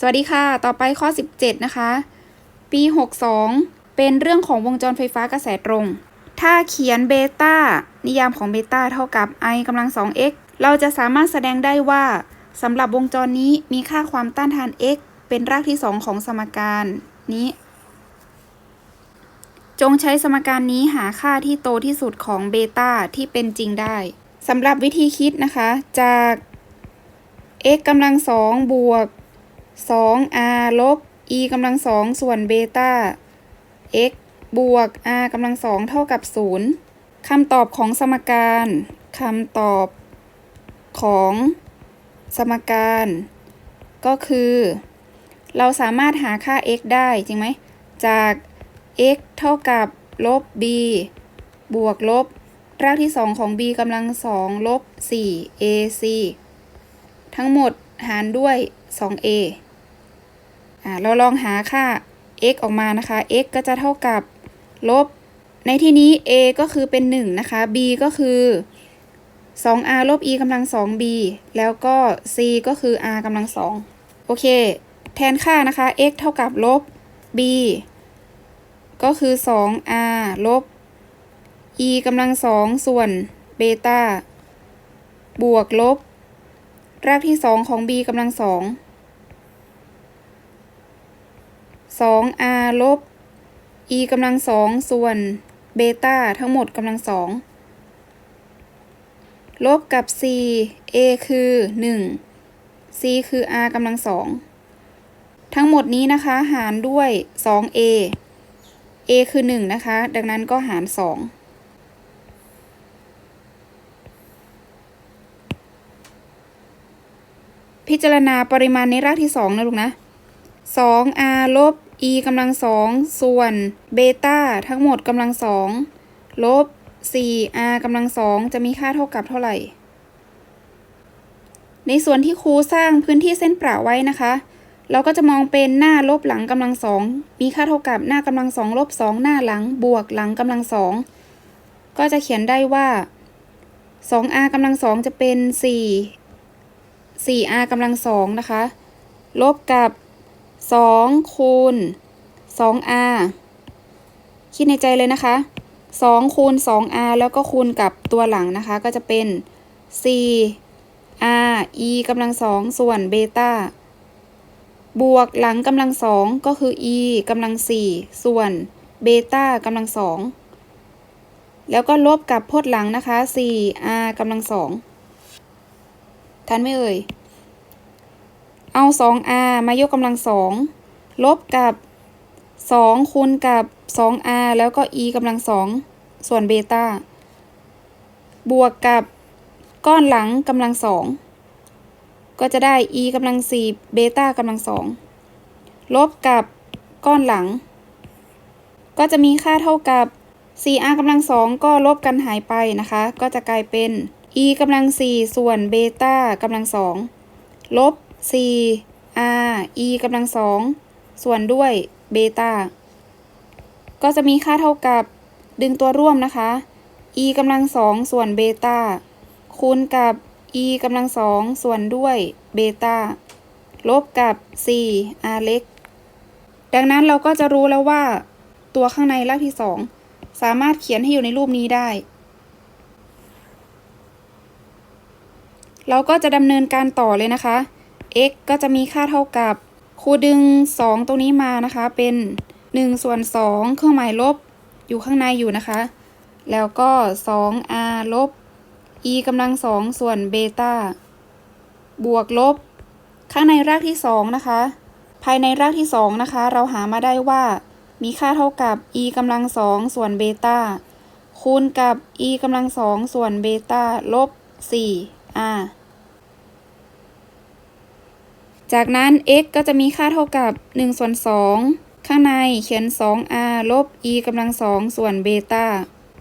สวัสดีค่ะ ต่อไปข้อ 17 นะคะ ปี 62 เป็นเรื่องของวงจรไฟฟ้ากระแสตรง ถ้าเขียนเบต้านิยามของเบต้าเท่ากับ i กำลัง 2x เราจะสามารถแสดงได้ว่าสำหรับวงจรนี้มีค่าความต้านทาน x เป็นรากที่ 2 ของสมการนี้ จงใช้สมการนี้หาค่าที่โตที่สุดของเบต้าที่เป็นจริงได้สำหรับวิธีคิดนะคะจาก x กำลัง 2 บวก 2r ลบ e กำลัง2ส่วนเบต้า x บวก r กำลัง2เท่ากับ 0คำตอบของสมการคำตอบของสมการ ก็คือ เราสามารถหาค่า x ได้จริงไหม จาก x เท่ากับลบ b บวกลบรากที่ 2 ของ b กำลัง2ลบ 4 ac ทั้งหมดหารด้วย 2a เราลองหาค่า x ออกมานะคะ x ก็จะเท่ากับลบ ในที่นี้ a ก็คือเป็น 1 นะคะ b ก็คือ 2r ลบ e กำลัง 2b แล้วก็ c ก็คือ r กำลัง 2 โอเค แทนค่านะคะ x เท่ากับลบ b ก็คือ 2r ลบ e กำลัง 2 ส่วนเบต้าบวกลบ รากที่ 2 ของ b กำลัง 2 2r ลบ e กำลัง2ส่วนเบต้าทั้งหมดกำลัง2ลบกับ c a คือ 1 c คือ r กำลัง2ทั้งหมดนี้นะคะหารด้วย 2a a คือ 1 นะคะ ดังนั้นก็หาร 2พิจารณาปริมาณในรากที่ 2 นะลูกนะ 2r ลบ e กำลัง2ส่วนเบต้าทั้งหมดกำลัง2ลบ 4r กำลัง2จะมีค่าเท่ากับเท่าไหร่ ในส่วนที่ครูสร้างพื้นที่เส้นประไว้นะคะ เราก็จะมองเป็นหน้าลบหลังกำลังสองมีค่าเท่ากับหน้ากำลังสองลบสองหน้าหลังบวกหลังกำลังสองก็จะเขียนได้ว่า 2r กำลังสองจะเป็น 4 4r กำลังสองนะคะ ลบกับ 2คูณ 2r คิดในใจเลยนะคะ 2 คูณ 2r แล้วก็คูณกับตัวหลังนะคะ ก็จะเป็น 4r e กำลังสองส่วนเบต้าบวกหลังกำลังสองก็คือ e กำลังสี่ส่วนเบต้ากำลังสองแล้วก็ลบกับพจน์หลังนะคะ 4r กำลังสองทันไหมเอ่ย เอา 2r มายกกำลังสองลบกับ 2 คูณกับ 2r แล้วก็ e กำลังสองส่วนเบต้าบวกกับก้อนหลังกำลังสองก็จะได้ e กำลังสี่เบต้ากำลังสองลบกับก้อนหลัง ก็จะมีค่าเท่ากับ 4r กำลังสองก็ลบกันหายไปนะคะ ก็จะกลายเป็น e กำลังสี่ส่วนเบต้ากำลังสองลบ 4r e กำลังสองส่วนด้วยเบต้าก็จะมีค่าเท่ากับดึงตัวร่วมนะคะ e กำลังสองส่วนเบต้าคูณกับ e กำลังสองส่วนด้วยเบต้าลบกับ 4r เล็ก ดังนั้นเราก็จะรู้แล้วว่า ตัวข้างในรากที่2สามารถเขียนให้อยู่ในรูปนี้ได้ เราก็จะดำเนินการต่อเลยนะคะ x ก็จะมีค่าเท่ากับครูดึง 2 ตรงนี้มานะคะ เป็น1ส่วน2เครื่องหมายลบอยู่ข้างในอยู่นะคะ แล้วก็ 2r ลบ e กำลังสองส่วนเบต้าบวกลบ ข้างในรากที่ 2 นะคะ ภายในรากที่ 2 นะคะ เราหามาได้ว่า มีค่าเท่ากับ e กำลังสองส่วนเบต้าคูณกับ e กำลังสองส่วนเบต้าลบ 4r จากนั้น x ก็จะมีค่าเท่ากับ1ส่วน2ข้างในเขียน 2r ลบ e กำลังสองส่วนเบต้า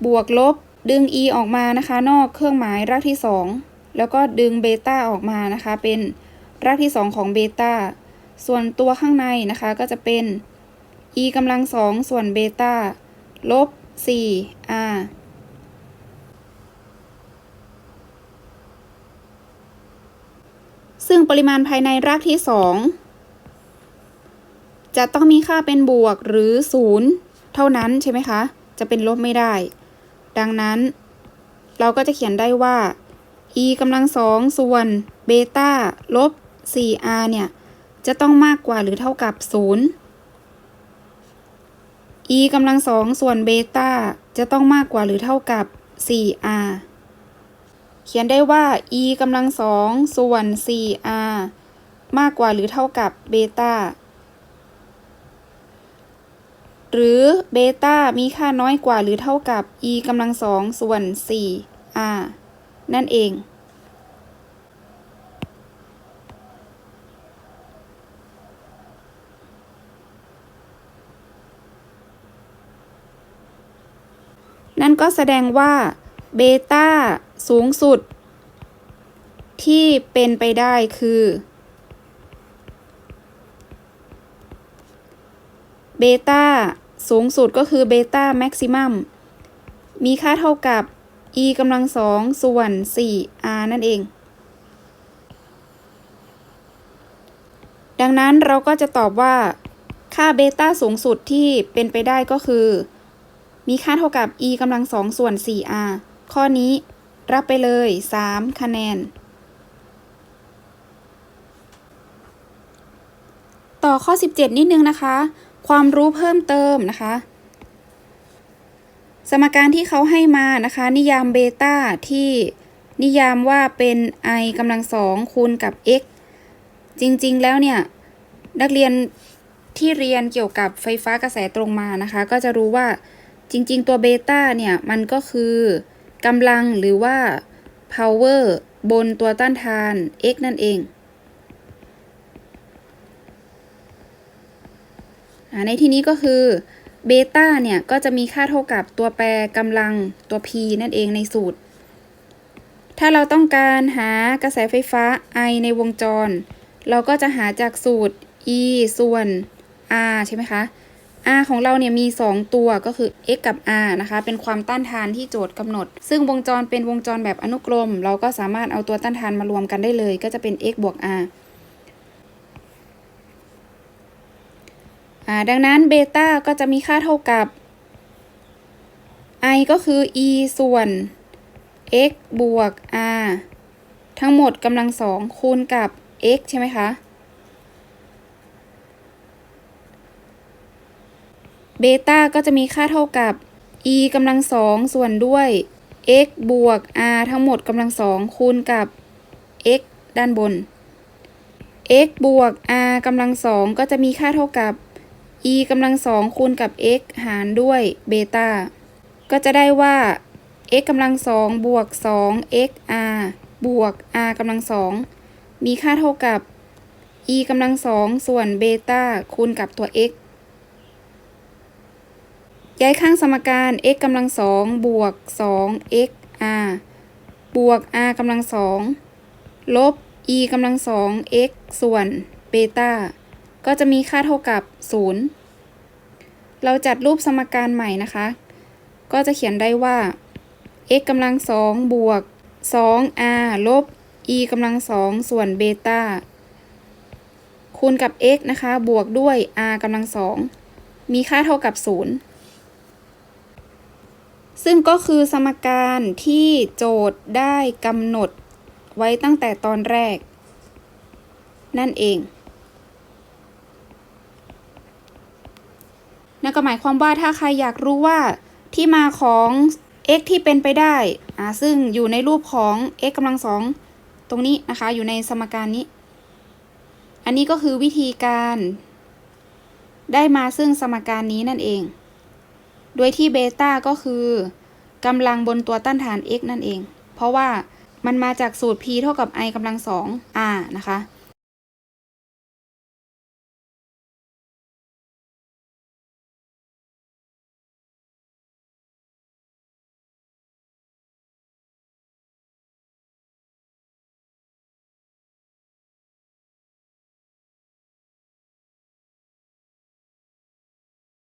บวกลบดึง e ออกมานะคะ นอกเครื่องหมายรากที่ 2 แล้วก็ดึงเบต้าออกมานะคะ เป็นรากที่ 2 ของเบต้าส่วนตัวข้างในนะคะก็จะเป็น e กำลังสองส่วนเบต้าลบ 4r ซึ่งปริมาณภายในรากที่ 2 จะต้องมีค่าเป็นบวกหรือศูนย์เท่านั้นใช่ไหมคะ จะเป็นลบไม่ได้ ดังนั้น เราก็จะเขียนได้ว่า e กำลังสองส่วนเบต้าลบ 4r เนี่ย จะต้องมากกว่าหรือเท่ากับ 0 e กำลังสองส่วนเบต้าจะต้องมากกว่าหรือเท่ากับ 4r เขียนได้ว่า e กำลังสองส่วน 4r มากกว่าหรือเท่ากับเบต้า หรือเบต้ามีค่าน้อยกว่าหรือเท่ากับ e กำลังสองส่วน 4r นั่นเอง นั่นก็แสดงว่าเบต้า สูงสุด ที่เป็นไปได้คือเบต้าสูงสุดก็คือเบต้าแม็กซิมัมมีค่าเท่ากับ e กำลังสองส่วน 4r นั่นเอง ดังนั้นเราก็จะตอบว่า ค่าเบต้าสูงสุดที่เป็นไปได้ก็คือ มีค่าเท่ากับ e กำลังสองส่วน 4r ข้อนี้ รับไปเลย 3 คะแนน ต่อข้อ 17 นิดนึงนะคะ ความรู้เพิ่มเติมนะคะ สมการที่เขาให้มานะคะ นิยามเบต้าที่นิยามว่าเป็น i กำลังสองคูณกับ x จริงๆ แล้วเนี่ย นักเรียนที่เรียนเกี่ยวกับไฟฟ้ากระแสตรงมานะคะ ก็จะรู้ว่าจริง ๆ ตัวเบต้าเนี่ย มันก็คือ กำลังหรือว่า power บนตัวต้านทาน x นั่นเองในที่นี้ก็คือเบต้าเนี่ย ก็จะมีค่าเท่ากับตัวแปรกำลังตัว p นั่นเองในสูตร ถ้าเราต้องการหากระแสไฟฟ้า I ในวงจร เราก็จะหาจากสูตร E ส่วน R ใช่ไหมคะ R ของเราเนี่ยมี 2 ตัวก็คือ x กับ r นะคะ เป็นความต้านทานที่โจทย์กำหนด ซึ่งวงจรเป็นวงจรแบบอนุกรม เราก็สามารถเอาตัวต้านทานมารวมกันได้เลย ก็จะเป็น x บวก r ดังนั้นเบต้าก็จะมีค่าเท่ากับ i ก็คือ e ส่วน x บวก r ทั้งหมดกำลังสองคูณกับ x ใช่ไหมคะ เบต้าก็จะมีค่าเท่ากับ e กำลังสองส่วนด้วย x บวก r ทั้งหมดกำลังสองคูณกับ x ด้านบน x บวก r กำลังสองก็จะมีค่าเท่ากับ e กำลังสองคูณกับ x หารด้วยเบต้า ก็จะได้ว่า x กำลังสองบวกสอง x r บวก r กำลังสองมีค่าเท่ากับ e กำลังสองส่วนเบต้าคูณกับตัว x ย้ายข้างสมการ x กำลังสองบวก2 x r บวก r กำลังสองลบ e กำลังสอง x ส่วนเบต้าก็จะมีค่าเท่ากับ 0 เราจัดรูปสมการใหม่นะคะ ก็จะเขียนได้ว่า x กำลังสองบวก 2 r ลบ e กำลังสองส่วนเบต้าคูณกับ x นะคะ บวกด้วย r กำลังสองมีค่าเท่ากับ 0 ซึ่งก็คือสมการที่โจทย์ได้กำหนดไว้ตั้งแต่ตอนแรก นั่นเอง นั่นก็หมายความว่าถ้าใครอยากรู้ว่าที่มาของ x ที่เป็นไปได้อ่าซึ่งอยู่ในรูปของ x กำลังสองตรงนี้นะคะ อยู่ในสมการนี้ อันนี้ก็คือวิธีการ ได้มาซึ่งสมการนี้นั่นเอง โดยที่เบต้าก็คือกำลังบนตัวต้านทาน x นั่นเอง เพราะว่ามันมาจากสูตร p เท่ากับ i กำลังสอง r นะคะ